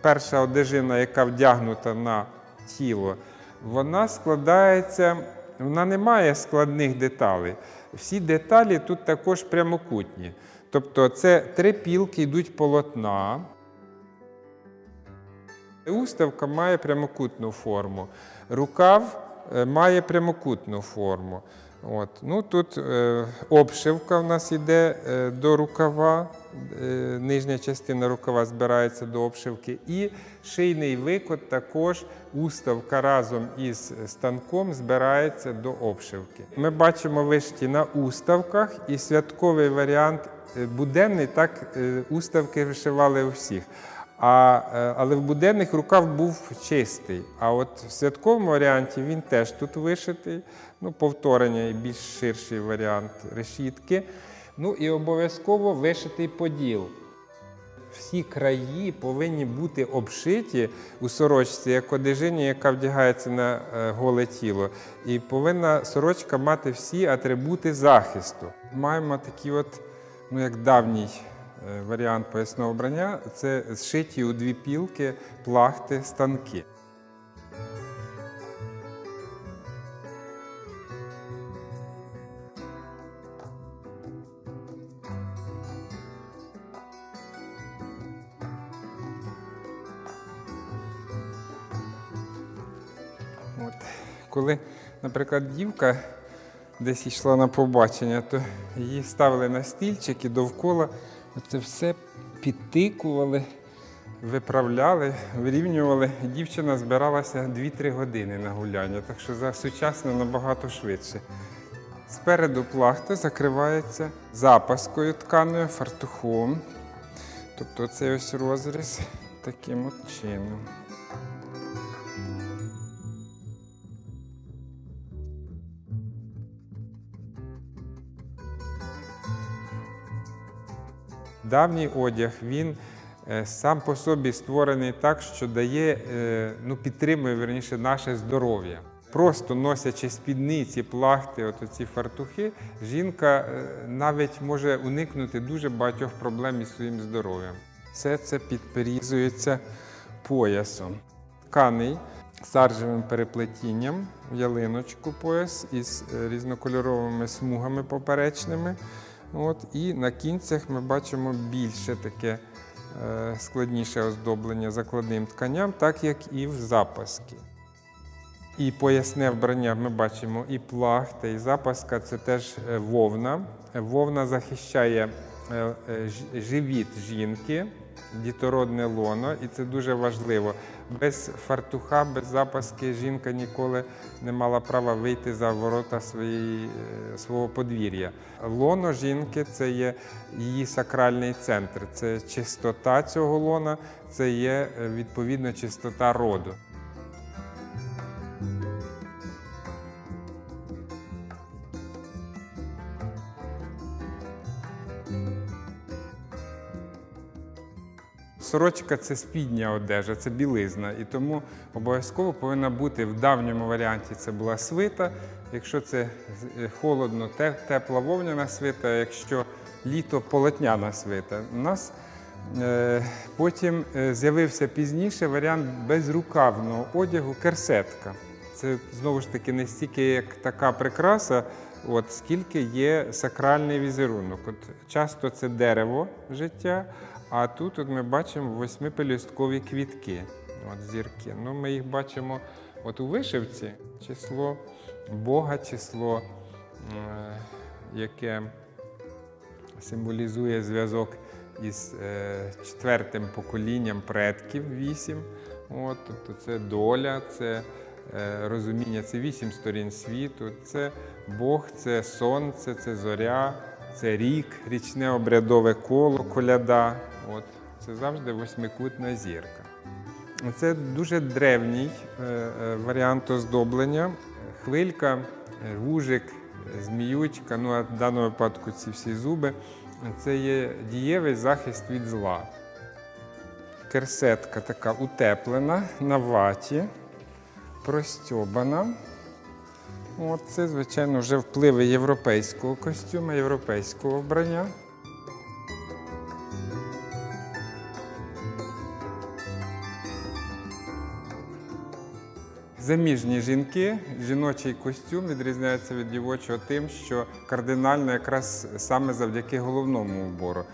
перша одежина, яка вдягнута на тіло, вона складається, вона не має складних деталей. Всі деталі тут також прямокутні. Тобто це три пілки йдуть полотна. Уставка має прямокутну форму. Рукав е, має прямокутну форму. От. Ну, тут е, обшивка в нас йде е, до рукава, е, нижня частина рукава збирається до обшивки. І шийний викот також уставка разом із станком збирається до обшивки. Ми бачимо вишті на уставках і святковий варіант е, буденний, так е, уставки вишивали у всіх. А, е, але в буденних рукав був чистий. А от в святковому варіанті він теж тут вишитий, ну, повторення і більш ширший варіант решітки. Ну і обов'язково вишитий поділ. Всі краї повинні бути обшиті у сорочці, як одежині, яка вдягається на е, голе тіло. І повинна сорочка мати всі атрибути захисту. Маємо такі от, ну як давній варіант поясного обрання, це зшиті у дві пілки плахти станки. От. Коли, наприклад, дівка десь йшла на побачення, то її ставили на стільчик і довкола це все підтикували, виправляли, вирівнювали. Дівчина збиралася 2-3 години на гуляння, так що за сучасно набагато швидше. Спереду плахта закривається запаскою тканою, фартухом. Тобто цей ось розріз таким от чином. Давній одяг він е, сам по собі створений так, що дає, е, ну, підтримує верніше наше здоров'я. Просто носячи спідниці, плахти, от ці фартухи, жінка е, навіть може уникнути дуже багатьох проблем із своїм здоров'ям. Все це підперізується поясом. Тканий саржевим переплетінням, ялиночку пояс із різнокольоровими смугами поперечними. От, і на кінцях ми бачимо більше таке е, складніше оздоблення закладним тканням, так як і в запаски. І поясне вбрання ми бачимо і плахта, і запаска це теж е, вовна. Вовна захищає е, е, живіт жінки, дітородне лоно, і це дуже важливо. Без фартуха, без запаски жінка ніколи не мала права вийти за ворота своєї, е, свого подвір'я. Лоно жінки це є її сакральний центр. Це чистота цього лона, це є е, відповідно чистота роду. Сорочка це спідня одежа, це білизна, і тому обов'язково повинна бути в давньому варіанті це була свита. Якщо це е, холодно, тепла вовняна свита, якщо літо полотняна свита. У нас е, потім е, з'явився пізніше варіант безрукавного одягу керсетка. Це знову ж таки не стільки як така прикраса, от, скільки є сакральний візерунок. От, часто це дерево життя, а тут от ми бачимо восьмипелюсткові квітки, от зірки. Ну, ми їх бачимо от у вишивці число Бога, число, е, яке символізує зв'язок із е, четвертим поколінням предків вісім. От, тобто це доля, це е, розуміння, це вісім сторін світу, це Бог, це сонце, це зоря, це рік, річне обрядове коло, коляда. От, це завжди восьмикутна зірка. Це дуже древній е, е, варіант оздоблення. Хвилька, вужик, е, зміючка, ну а в даному випадку ці всі зуби. Це є дієвий захист від зла. Керсетка така утеплена на ваті, простьобана. Ну, от Це, звичайно, вже впливи європейського костюма, європейського вбрання. Заміжні жінки, жіночий костюм відрізняється від дівочого тим, що кардинально якраз саме завдяки головному убору.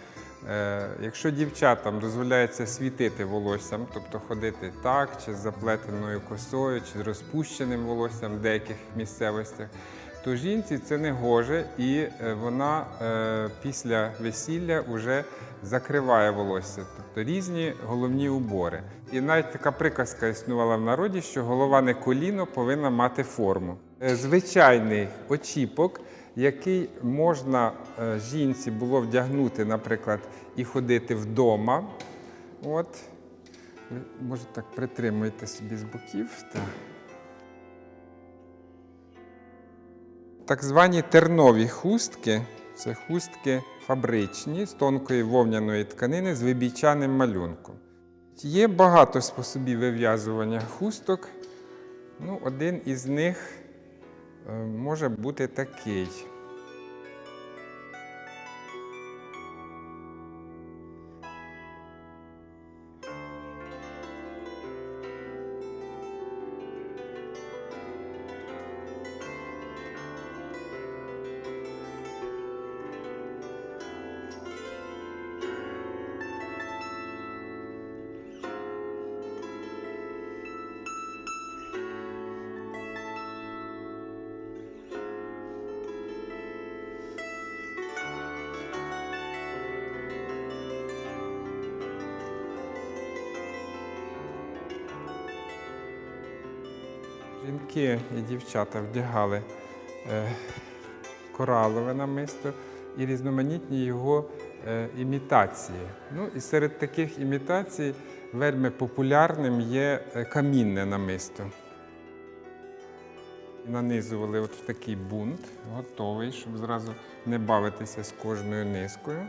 Е, якщо дівчатам дозволяється світити волоссям, тобто ходити так, чи з заплетеною косою, чи з розпущеним волоссям в деяких місцевостях, то жінці це не гоже, і е, вона е, після весілля вже закриває волосся, тобто різні головні убори. І навіть така приказка існувала в народі, що голова не коліно повинна мати форму. Звичайний очіпок, який можна е, жінці було вдягнути, наприклад, і ходити вдома. От. Ви, може, так притримуйте собі з боків. Так. Так звані тернові хустки це хустки фабричні з тонкої вовняної тканини з вибійчаним малюнком. Є багато способів вив'язування хусток. Ну, один із них може бути такий. Жінки і дівчата вдягали е, коралове намисто і різноманітні його е, імітації. Ну, і серед таких імітацій вельми популярним є е, камінне намисто. Нанизували от в такий бунт, готовий, щоб зразу не бавитися з кожною низкою.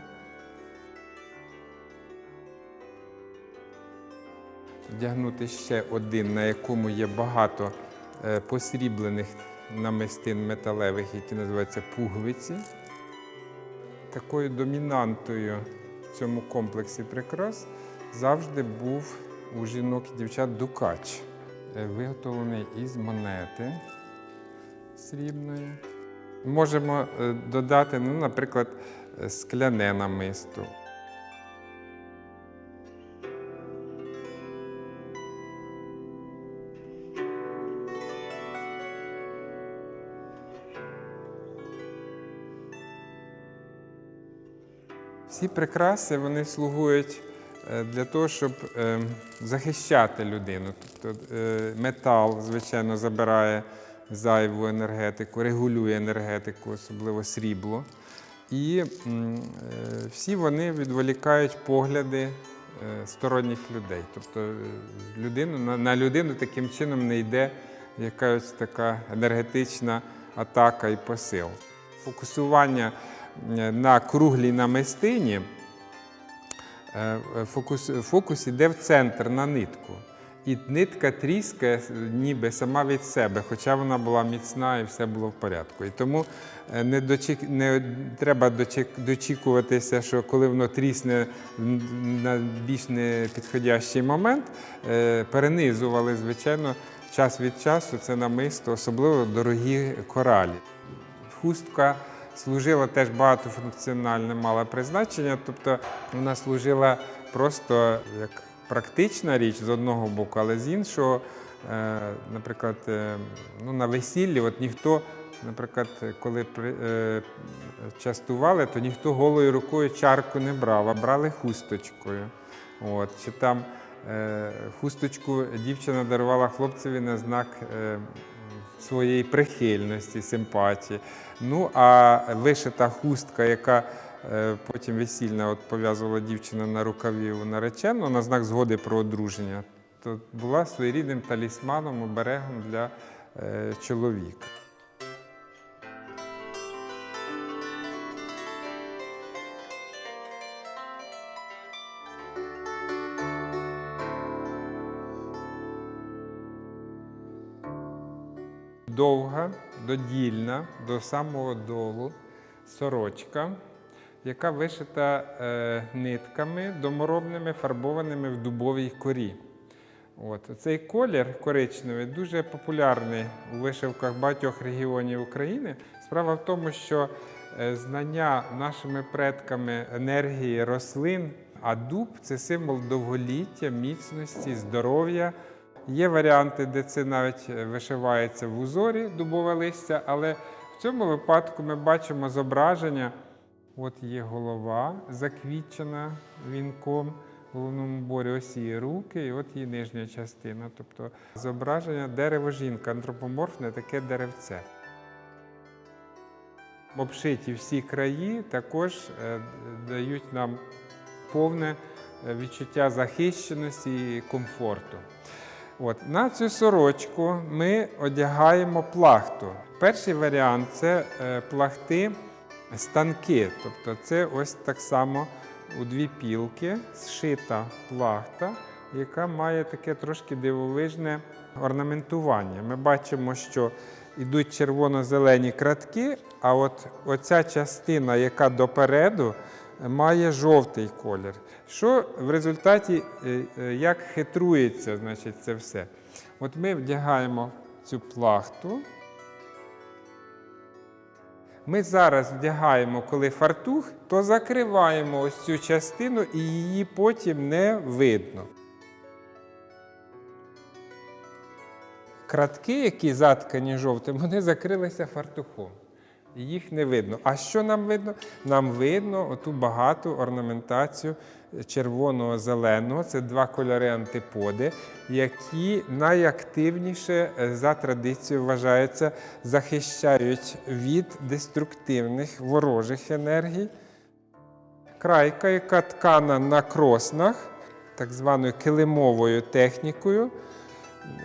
Вдягнути ще один, на якому є багато посріблених намистин металевих, які називаються пуговиці. Такою домінантою в цьому комплексі прикрас завжди був у жінок і дівчат дукач, е, виготовлений із монети срібної. Можемо е, додати, ну, наприклад, е, скляне намисто. Всі прикраси вони слугують е, для того, щоб е, захищати людину. Тобто е, метал, звичайно, забирає зайву енергетику, регулює енергетику, особливо срібло. І всі вони відволікають погляди сторонніх людей. Тобто людину, на, людину таким чином не йде якась така енергетична атака і посил. Фокусування на круглій намистині е, фокус, фокус іде в центр на нитку. І нитка тріскає ніби сама від себе, хоча вона була міцна і все було в порядку. І тому е, не, дочік, не треба дочік, дочікуватися, що коли воно трісне на більш непідходящий момент, е, перенизували, звичайно, час від часу це намисто, особливо дорогі коралі. Хустка служила теж багатофункціональне, мала призначення, тобто вона служила просто як практична річ з одного боку, але з іншого, е, наприклад, е, ну, на весіллі, от ніхто, наприклад, коли е, частували, то ніхто голою рукою чарку не брав, а брали хусточкою. От, чи там хусточку дівчина дарувала хлопцеві на знак своєї прихильності, симпатії. Ну, а вишита хустка, яка е, потім весільна от пов'язувала дівчина на рукаві у наречену на знак згоди про одруження, то була своєрідним талісманом, оберегом для е, чоловіка. Довга, додільна до самого долу сорочка, яка вишита е, нитками доморобними, фарбованими в дубовій корі. От. Цей колір коричневий дуже популярний у вишивках багатьох регіонів України. Справа в тому, що е, знання нашими предками енергії рослин, а дуб це символ довголіття, міцності, здоров'я. Є варіанти, де це навіть е, вишивається в узорі дубове листя, але в цьому випадку ми бачимо зображення. От є голова заквітчена вінком в головному борі, ось її руки, і от її нижня частина. Тобто зображення дерево жінка, антропоморфне таке деревце. Обшиті всі краї також е, дають нам повне е, відчуття захищеності і комфорту. От, на цю сорочку ми одягаємо плахту. Перший варіант це е, плахти станки. Тобто це ось так само у дві пілки зшита плахта, яка має таке трошки дивовижне орнаментування. Ми бачимо, що йдуть червоно-зелені кратки, а от оця частина, яка допереду, має жовтий колір. Що в результаті е, е, як хитрується значить, це все? От ми вдягаємо цю плахту. Ми зараз вдягаємо, коли фартух, то закриваємо ось цю частину і її потім не видно. Кратки, які заткані жовтим, вони закрилися фартухом. Їх не видно. А що нам видно? Нам видно оту багату орнаментацію червоного зеленого. Це два кольори антиподи, які найактивніше е, за традицією вважаються, захищають від деструктивних ворожих енергій. Крайка, яка ткана на кроснах, так званою килимовою технікою.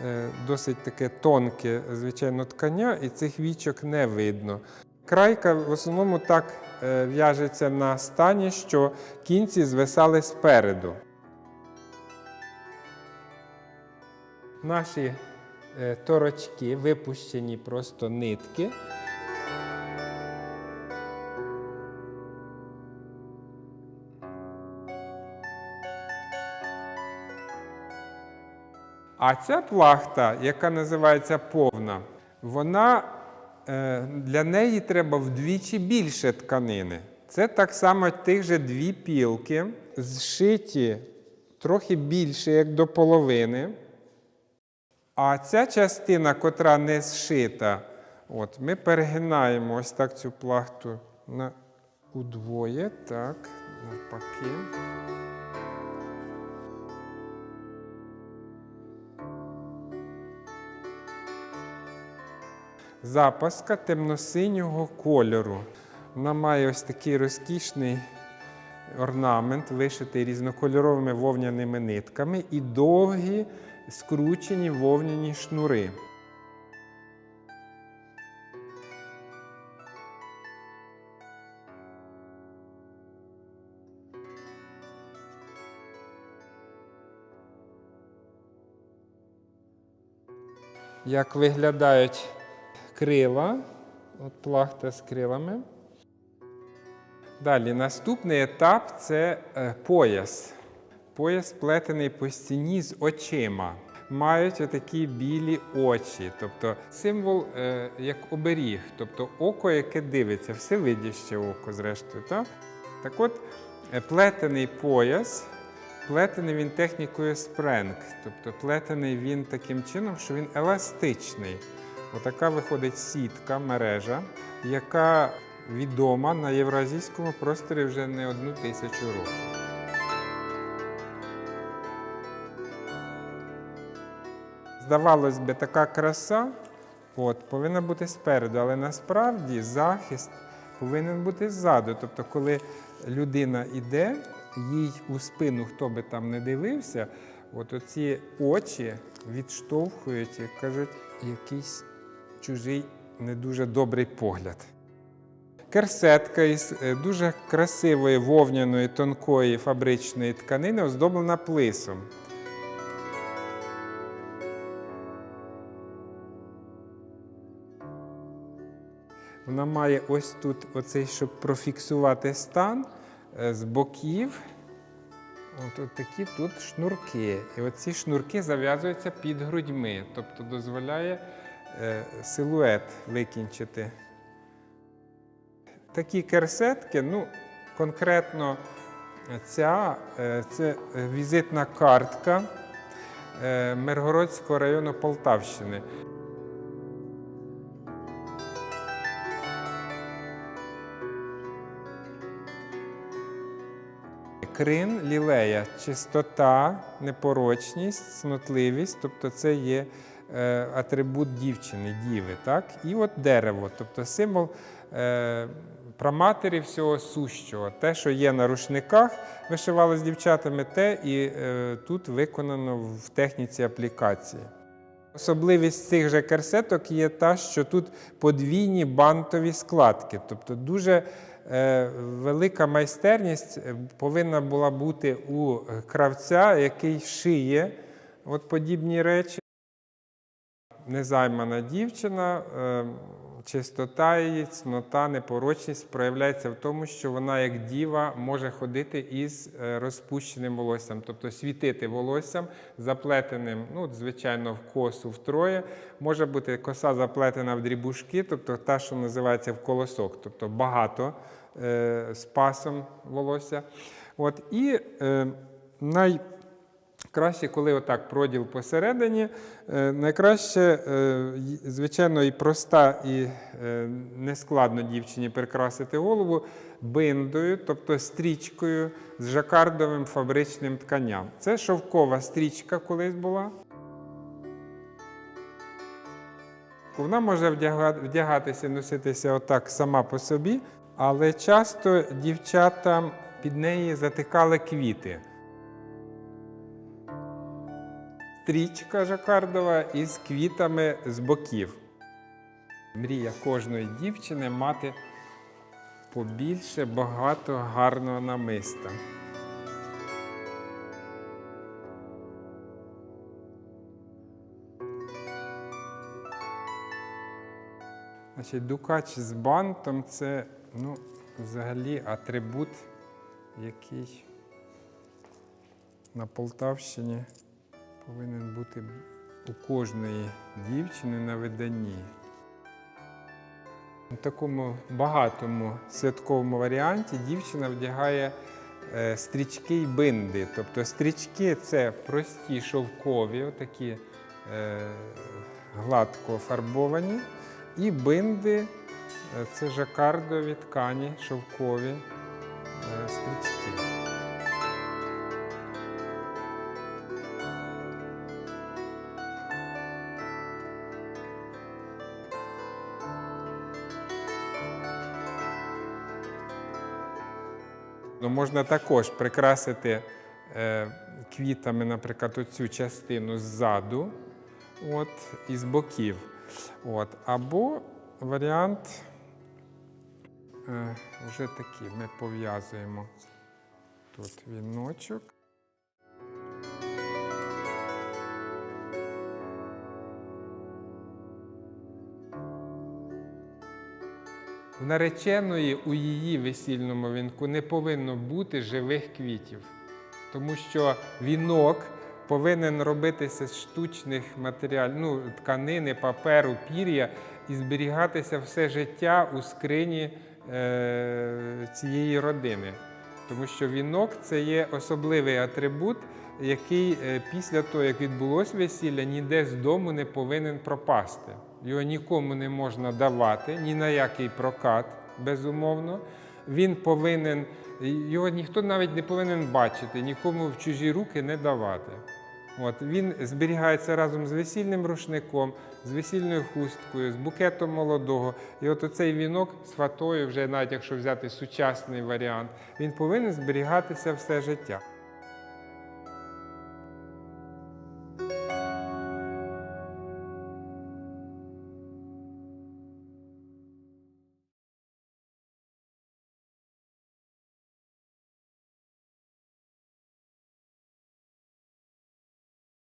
Е, Досить таке тонке, звичайно, ткання, і цих вічок не видно. Крайка в основному так е, в'яжеться на стані, що кінці звисали спереду. Наші е, торочки випущені просто нитки. А ця плахта, яка називається повна, вона для неї треба вдвічі більше тканини. Це так само тих же дві пілки, зшиті трохи більше, як до половини. А ця частина, котра не зшита, от, ми перегинаємо ось так цю плахту на удвоє, так, навпаки. Запаска темно-синього кольору. Вона має ось такий розкішний орнамент, вишитий різнокольоровими вовняними нитками і довгі скручені вовняні шнури. Як виглядають крила, от плахта з крилами. Далі наступний етап це е, пояс. Пояс сплетений по стіні з очима. Мають отакі білі очі, тобто символ е, як оберіг, тобто око, яке дивиться, всевидяще око, зрештою. Так, так от, е, плетений пояс, плетений він технікою спренг, тобто плетений він таким чином, що він еластичний. Отака виходить сітка, мережа, яка відома на євразійському просторі вже не одну тисячу років. Здавалось би, така краса от, повинна бути спереду, але насправді захист повинен бути ззаду. Тобто, коли людина йде, їй у спину, хто би там не дивився, от оці очі відштовхують, як кажуть, якийсь чужий не дуже добрий погляд. Керсетка із е, дуже красивої вовняної тонкої фабричної тканини оздоблена плисом. Вона має ось тут, оцей, щоб профіксувати стан е, з боків. От, от такі тут шнурки. І оці шнурки зав'язуються під грудьми, тобто дозволяє силует викінчити. Такі керсетки, ну, конкретно ця е, це візитна картка е, Миргородського району Полтавщини. Крин лілея, чистота, непорочність, цнотливість, тобто це є е, атрибут дівчини, діви. Так? І от дерево, тобто символ е, праматері всього сущого. Те, що є на рушниках, вишивали з дівчатами, те і е, тут виконано в техніці аплікації. Особливість цих же керсеток є та, що тут подвійні бантові складки, тобто дуже е, велика майстерність е, повинна була бути у кравця, який шиє от подібні речі. Незаймана дівчина, е, чистота її, цнота, непорочність проявляється в тому, що вона, як діва, може ходити із е, розпущеним волоссям, тобто світити волоссям, заплетеним, ну, звичайно, в косу втроє. Може бути коса заплетена в дрібушки, тобто та, що називається в колосок, тобто багато е, з пасом волосся. От, і е, най... Краще, коли отак проділ посередині. Е, Найкраще, е, звичайно, і проста, і е, нескладно дівчині прикрасити голову биндою, тобто стрічкою з жакардовим фабричним тканням. Це шовкова стрічка колись була. Вона може вдягатися, носитися отак сама по собі, але часто дівчата під неї затикали квіти. Стрічка жакардова із квітами з боків. Мрія кожної дівчини мати побільше багато гарного намиста. Значить, дукач з бантом це ну, взагалі атрибут, який на Полтавщині повинен бути у кожної дівчини на виданні. У такому багатому святковому варіанті дівчина вдягає е, стрічки й бинди. Тобто стрічки це прості шовкові, отакі е, гладко фарбовані, і бинди е, це жакардові ткані шовкові стрічки. Можна також прикрасити е, квітами, наприклад, оцю частину ззаду от, і з боків. От. Або варіант е, вже такий. Ми пов'язуємо тут віночок. Нареченої у її весільному вінку не повинно бути живих квітів, тому що вінок повинен робитися з штучних матеріалів, ну, тканини, паперу, пір'я і зберігатися все життя у скрині е, цієї родини. Тому що вінок це є особливий атрибут, який е, після того, як відбулось весілля, ніде з дому не повинен пропасти. Його нікому не можна давати, ні на який прокат, безумовно. Він повинен, його ніхто навіть не повинен бачити, нікому в чужі руки не давати. От, він зберігається разом з весільним рушником, з весільною хусткою, з букетом молодого. І от оцей вінок з фатою, вже навіть якщо взяти сучасний варіант, він повинен зберігатися все життя.